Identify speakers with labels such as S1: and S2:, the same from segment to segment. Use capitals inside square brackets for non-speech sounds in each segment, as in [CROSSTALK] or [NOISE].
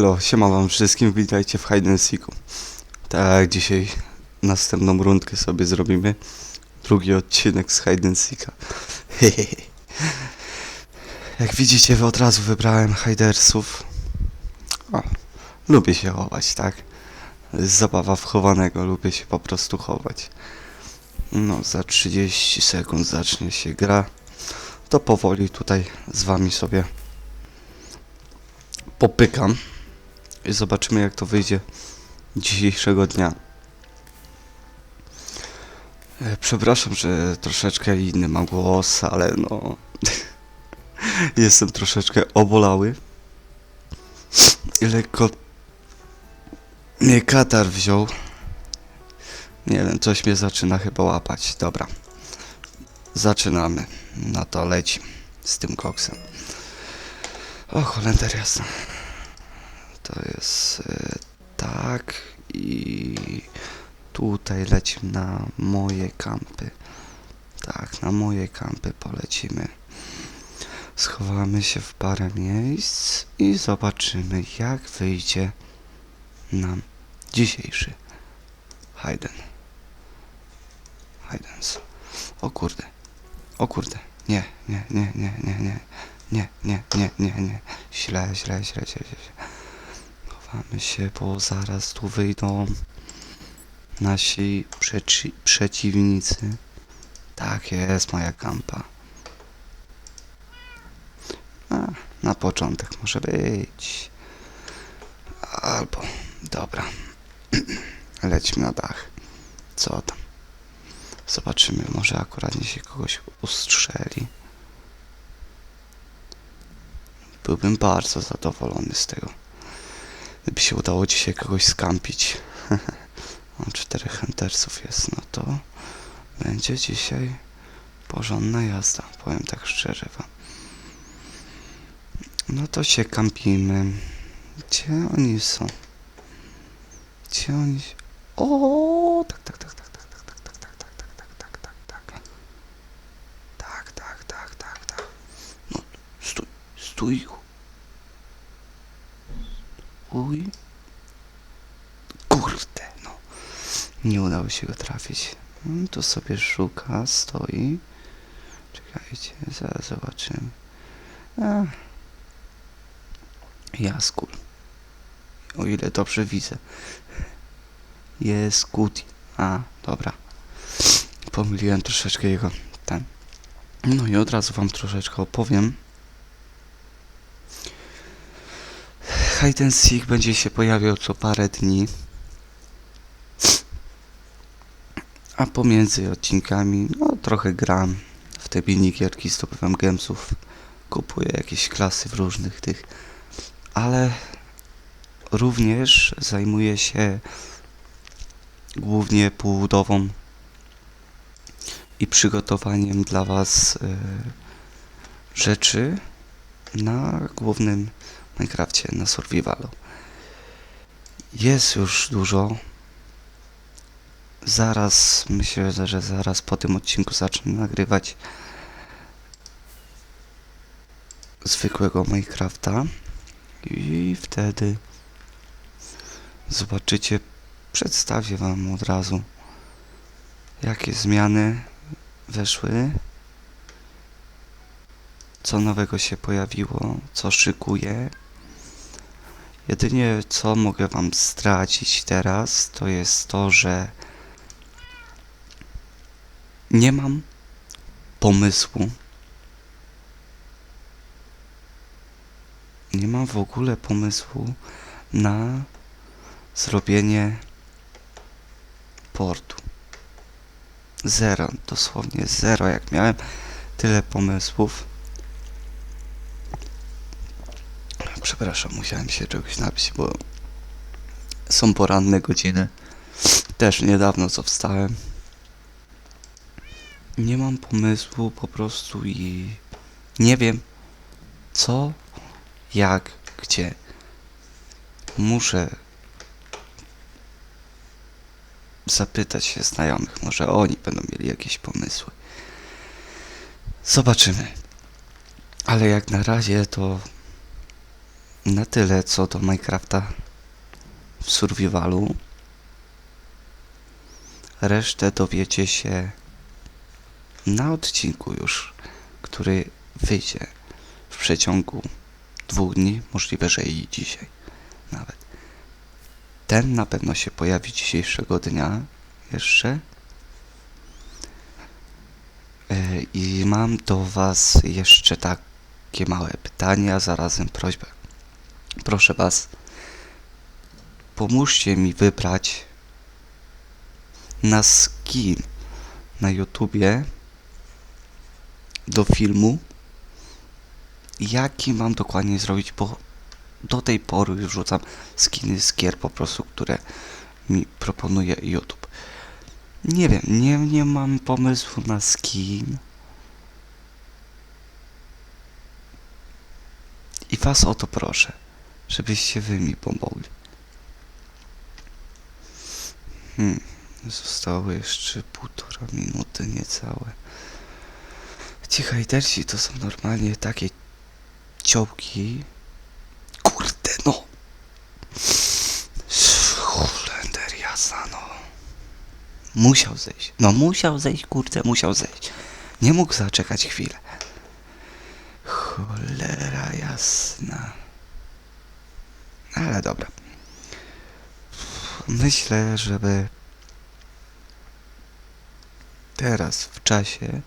S1: Elo, siema wam wszystkim, witajcie w Hide and Seeku. Tak, dzisiaj następną rundkę sobie zrobimy. Drugi odcinek z Hide and Seeka. [LAUGHS] Jak widzicie, od razu wybrałem Hidersów. O, lubię się chować, tak? Zabawa w chowanego, lubię się po prostu chować. No, za 30 sekund zacznie się gra. To powoli tutaj z wami sobie popykam i zobaczymy jak to wyjdzie dzisiejszego dnia. E, Przepraszam, że troszeczkę inny mam głos, ale no [LAUGHS] jestem troszeczkę obolały i lekko mnie katar wziął. Nie wiem, coś mnie zaczyna chyba łapać. Dobra. Zaczynamy. No to leci z tym koksem. O, Holender jasna. To jest y, tak i tutaj lecimy na moje kampy. Tak, na moje kampy polecimy. Schowamy się w parę miejsc i zobaczymy jak wyjdzie nam dzisiejszy Hayden. Haydens. O kurde. O kurde. Nie, nie, nie, nie, nie, nie. Nie, nie, nie, nie, nie. Źle, źle, źle, źle, źle. Chowamy się, bo zaraz tu wyjdą nasi przeci przeciwnicy. Tak jest moja kampa. A, na początek może być. Albo, dobra. [CLEARS THROAT] Lećmy na dach. Co tam? Zobaczymy, może akurat się kogoś ustrzeli. Byłbym bardzo zadowolony z tego. Gdyby się udało dzisiaj kogoś skampić. [LAUGHS] o, czterech huntersów jest, no to będzie dzisiaj porządna jazda, powiem tak szczerze wam. No to się kampimy. Gdzie oni są? Gdzie oni. O, Nie udało się go trafić. No, tu sobie szuka, stoi. Czekajcie, zaraz zobaczymy. A. Jaskul. O ile dobrze widzę. Jest Kuti. A, dobra. Pomyliłem troszeczkę jego ten. No i od razu wam troszeczkę opowiem. Hide and Seek będzie się pojawiał co parę dni. A pomiędzy odcinkami, no trochę gram w te minigierki, zdobywam gemsów, kupuję jakieś klasy w różnych tych, ale również zajmuję się głównie półbudową i przygotowaniem dla Was y, rzeczy na głównym Minecrafcie, na Survivalu. Jest już dużo. Zaraz, myślę, że zaraz po tym odcinku zacznę nagrywać zwykłego Minecrafta i wtedy zobaczycie, przedstawię Wam od razu jakie zmiany weszły, co nowego się pojawiło, co szykuję. Jedynie co mogę Wam zdradzić teraz, to jest to, że nie mam pomysłu. Nie mam w ogóle pomysłu na zrobienie portu. Zero, dosłownie zero. Jak miałem tyle pomysłów. Przepraszam, musiałem się czegoś napić, bo są poranne godziny. Też niedawno co wstałem. Nie mam pomysłu po prostu i nie wiem co, jak, gdzie. Muszę zapytać się znajomych, może oni będą mieli jakieś pomysły. Zobaczymy. Ale jak na razie to na tyle co do Minecrafta w survivalu. Resztę dowiecie się na odcinku już, który wyjdzie w przeciągu dwóch dni, możliwe, że i dzisiaj nawet. Ten na pewno się pojawi dzisiejszego dnia jeszcze. E, I mam do Was jeszcze takie małe pytanie, a zarazem prośbę. Proszę Was, pomóżcie mi wybrać na skin na YouTubie do filmu, jaki mam dokładnie zrobić, bo do tej pory wrzucam skiny z gier po prostu, które mi proponuje YouTube. Nie wiem, nie, nie mam pomysłu na skin. I was o to proszę, żebyście wy mi pomogli. Hmm, zostało jeszcze półtora minuty niecałe. Ci hejtersi to są normalnie takie ciołki. Kurde no! Holender jasna no. Musiał zejść. No musiał zejść, kurde, musiał zejść. Nie mógł zaczekać chwilę. Cholera jasna. Ale dobra. Myślę, żeby teraz w czasie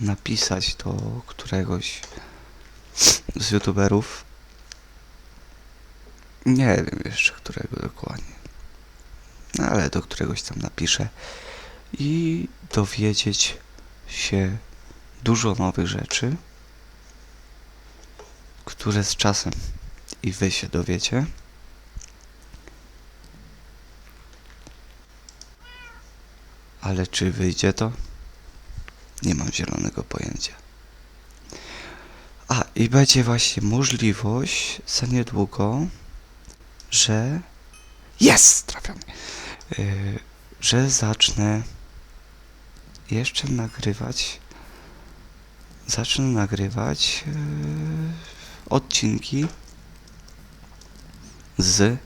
S1: napisać do któregoś z youtuberów. Nie wiem jeszcze którego dokładnie. Ale do któregoś tam napiszę i dowiedzieć się dużo nowych rzeczy, które z czasem i wy się dowiecie. Ale czy wyjdzie to? Nie mam zielonego pojęcia. A, i będzie właśnie możliwość za niedługo, że... Jest! Trafiony. Yy, że zacznę jeszcze nagrywać zacznę nagrywać yy, odcinki z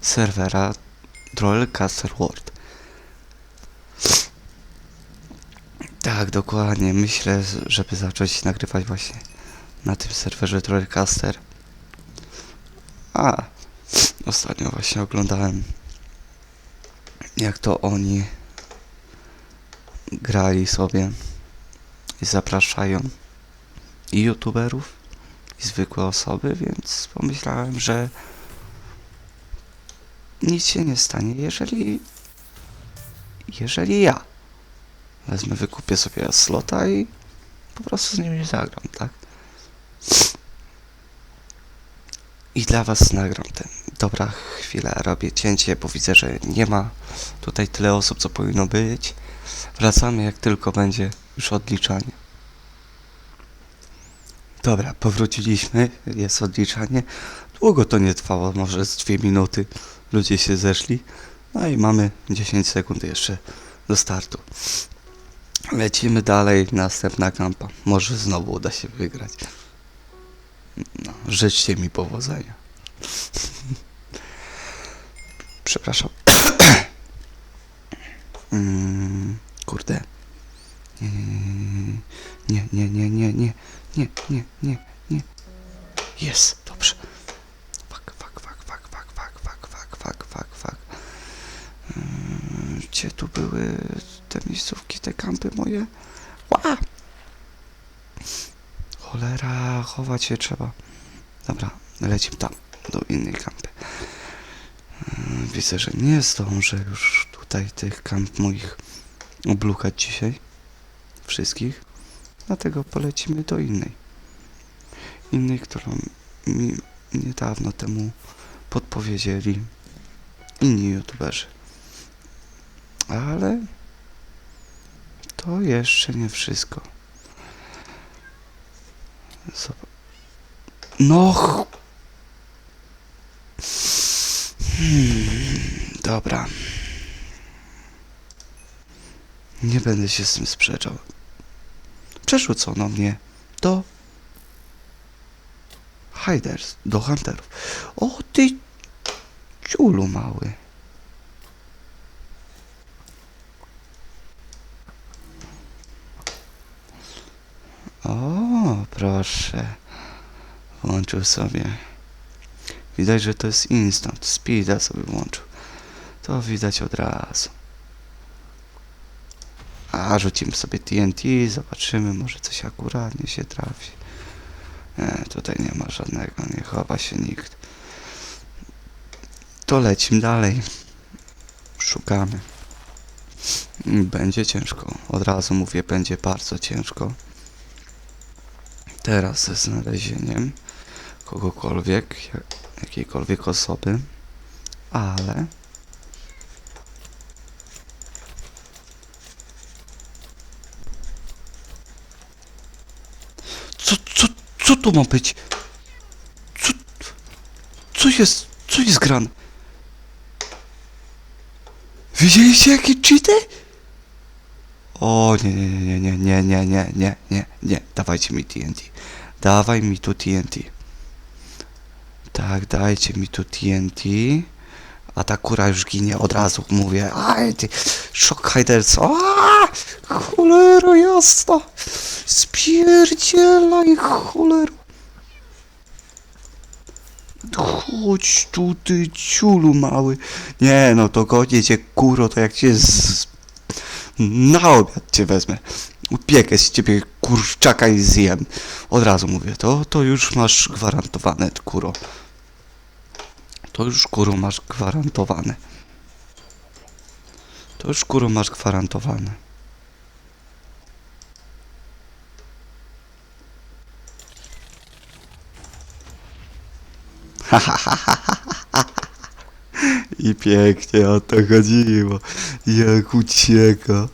S1: serwera Trollcaster World. Tak, dokładnie. Myślę, żeby zacząć nagrywać właśnie na tym serwerze Trollcaster. A, ostatnio właśnie oglądałem jak to oni grali sobie i zapraszają i youtuberów, i zwykłe osoby, więc pomyślałem, że nic się nie stanie, jeżeli jeżeli ja wezmę, wykupię sobie slota i po prostu z nimi zagram, tak? I dla was nagram ten. Dobra, chwilę, robię cięcie, bo widzę, że nie ma tutaj tyle osób, co powinno być. Wracamy, jak tylko będzie już odliczanie. Dobra, powróciliśmy, jest odliczanie. Długo to nie trwało, może z dwie minuty. Ludzie się zeszli. No i mamy 10 sekund jeszcze do startu. Lecimy dalej, następna kampa. Może znowu uda się wygrać. No, życzcie mi powodzenia. Przepraszam. mm, kurde. Nie, nie, nie, nie, nie, nie, nie, nie, nie, nie. Jest, dobrze. Fuck, fuck, fuck, fuck, fuck, fuck, fuck, fuck, fuck. Mm, Gdzie tu były te miejscówki, te kampy moje? Ła! Cholera, chować się trzeba. Dobra, lecimy tam, do innej kampy. Mm, Widzę, że nie zdążę już tutaj tych kamp moich oblukać dzisiaj. Wszystkich. Dlatego polecimy do innej. Innej, którą mi niedawno temu podpowiedzieli inni youtuberzy. Ale to jeszcze nie wszystko. No. Hmm, dobra. Nie będę się z tym sprzeczał. Przerzucono mnie do Hiders, do Hunterów. O ty ciulu mały. O, proszę. Włączył sobie. Widać, że to jest instant. Speeda sobie włączył. To widać od razu. A, rzucimy sobie TNT, zobaczymy, może coś akuratnie się trafi. Nie, tutaj nie ma żadnego, nie chowa się nikt. To lecimy dalej. Szukamy. Będzie ciężko. Od razu mówię, będzie bardzo ciężko. Teraz ze znalezieniem kogokolwiek, jak- jakiejkolwiek osoby, ale Co, co, co tu ma być? Co, co jest, co jest grane? Widzieliście jakie cheaty? O nie, nie, nie, nie, nie, nie, nie, nie, nie, nie, dawajcie mi TNT. Dawaj mi tu TNT. Tak, dajcie mi tu TNT. A ta kura już ginie od razu, mówię. Aj, ty, shock hiders. Aaa, cholero jasna. Spierdzielaj, cholero. Chodź tu, ty ciulu mały. Nie, no to gonię cię, kuro, to jak cię z... Na obiad cię wezmę. Upiekę z ciebie kurczaka i zjem. Od razu mówię, to, to już masz gwarantowane, kuro. To już, kuro, masz gwarantowane. To już, kuro, masz gwarantowane. I pięknie o to chodziło. Jak ucieka.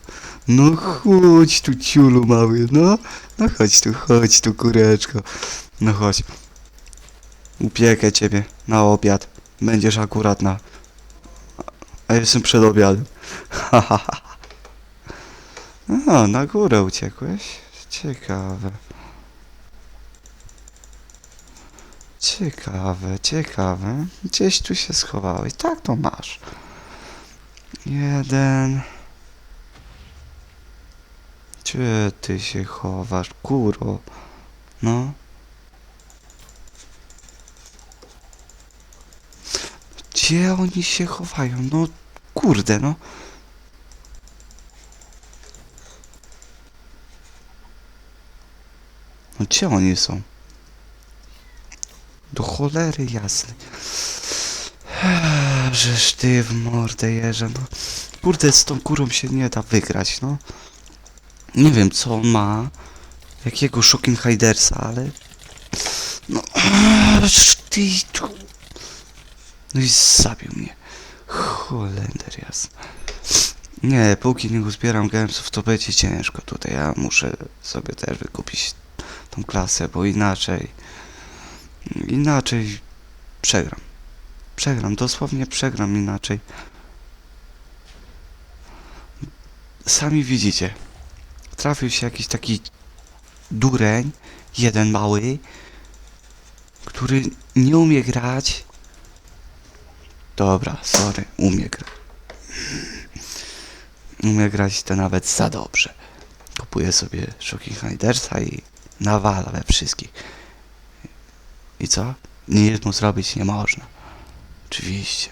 S1: No chodź tu ciulu mały, no. No chodź tu, chodź tu kureczko. No chodź. Upiekę ciebie na obiad. Będziesz akurat na... A jestem przed obiadem. A, [LAUGHS] na górę uciekłeś? Ciekawe. Ciekawe, ciekawe. Gdzieś tu się schowałeś. Tak, to masz. Jeden. Gdzie ty się chowasz, kuro? No. Gdzie oni się chowają? No, kurde, no. No gdzie oni są? Do cholery jasnej. Żeż ty w mordę jeżdżę, no. Kurde, z tą kurą się nie da wygrać, no. Nie wiem, co on ma. Jakiego Shocking Hidersa, ale... No, ty tu... No i zabił mnie. Holender jasny. Nie, póki nie uzbieram gemsów, to będzie ciężko tutaj. Ja muszę sobie też wykupić tą klasę, bo inaczej... Inaczej przegram. Przegram, dosłownie przegram inaczej. Sami widzicie. Trafił się jakiś taki dureń, jeden mały, który nie umie grać. Dobra, sorry, umie grać. Umie grać to nawet za dobrze. Kupuje sobie Shocking Hidersa i nawala we wszystkich. I co? Nic mu zrobić nie można. Oczywiście.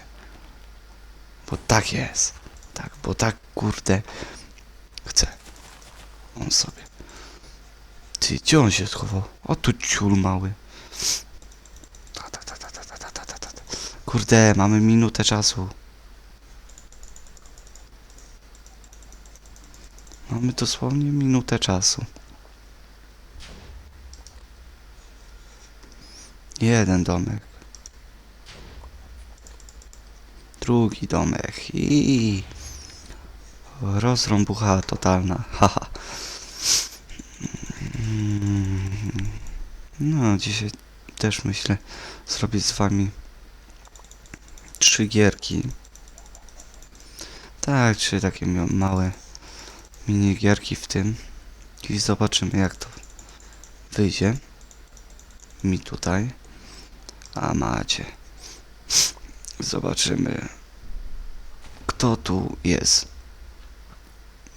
S1: Bo tak jest. Tak, bo tak kurde chce. On sobie. Ty, gdzie on się schował? O tu ciul mały. Ta, ta, ta, ta, ta, ta, ta, ta. Kurde, mamy minutę czasu. Mamy dosłownie minutę czasu. Jeden domek. Drugi domek i rozrąbucha totalna. [LAUGHS] Haha. No, dzisiaj też myślę zrobić z wami trzy gierki. Tak, trzy takie małe minigierki w tym. I zobaczymy jak to wyjdzie mi tutaj. A macie. Zobaczymy, kto tu jest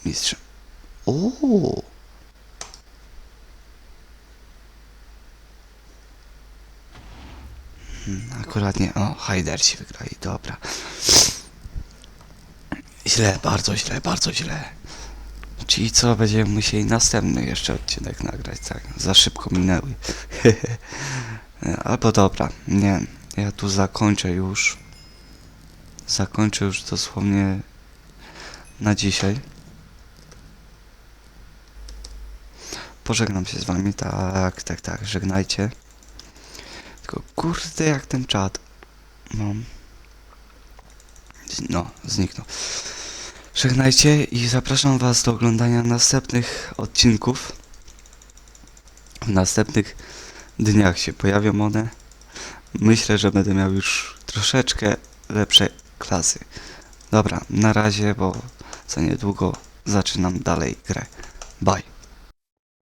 S1: mistrzem. O! Hmm, Akurat nie. O, Hajderci wygrali, dobra. Źle, bardzo źle, bardzo źle. Czyli co, będziemy musieli następny jeszcze odcinek nagrać, tak? Za szybko minęły. [LAUGHS] Albo dobra, nie. Ja tu zakończę już. Zakończę już dosłownie na dzisiaj. Pożegnam się z wami, tak, tak, tak, żegnajcie. Tylko kurde jak ten czat. No. Z- No, zniknął. Żegnajcie i zapraszam was do oglądania następnych odcinków. W następnych dniach się pojawią one. Myślę, że będę miał już troszeczkę lepsze klasy. Dobra, na razie, bo za niedługo zaczynam dalej grę. Bye.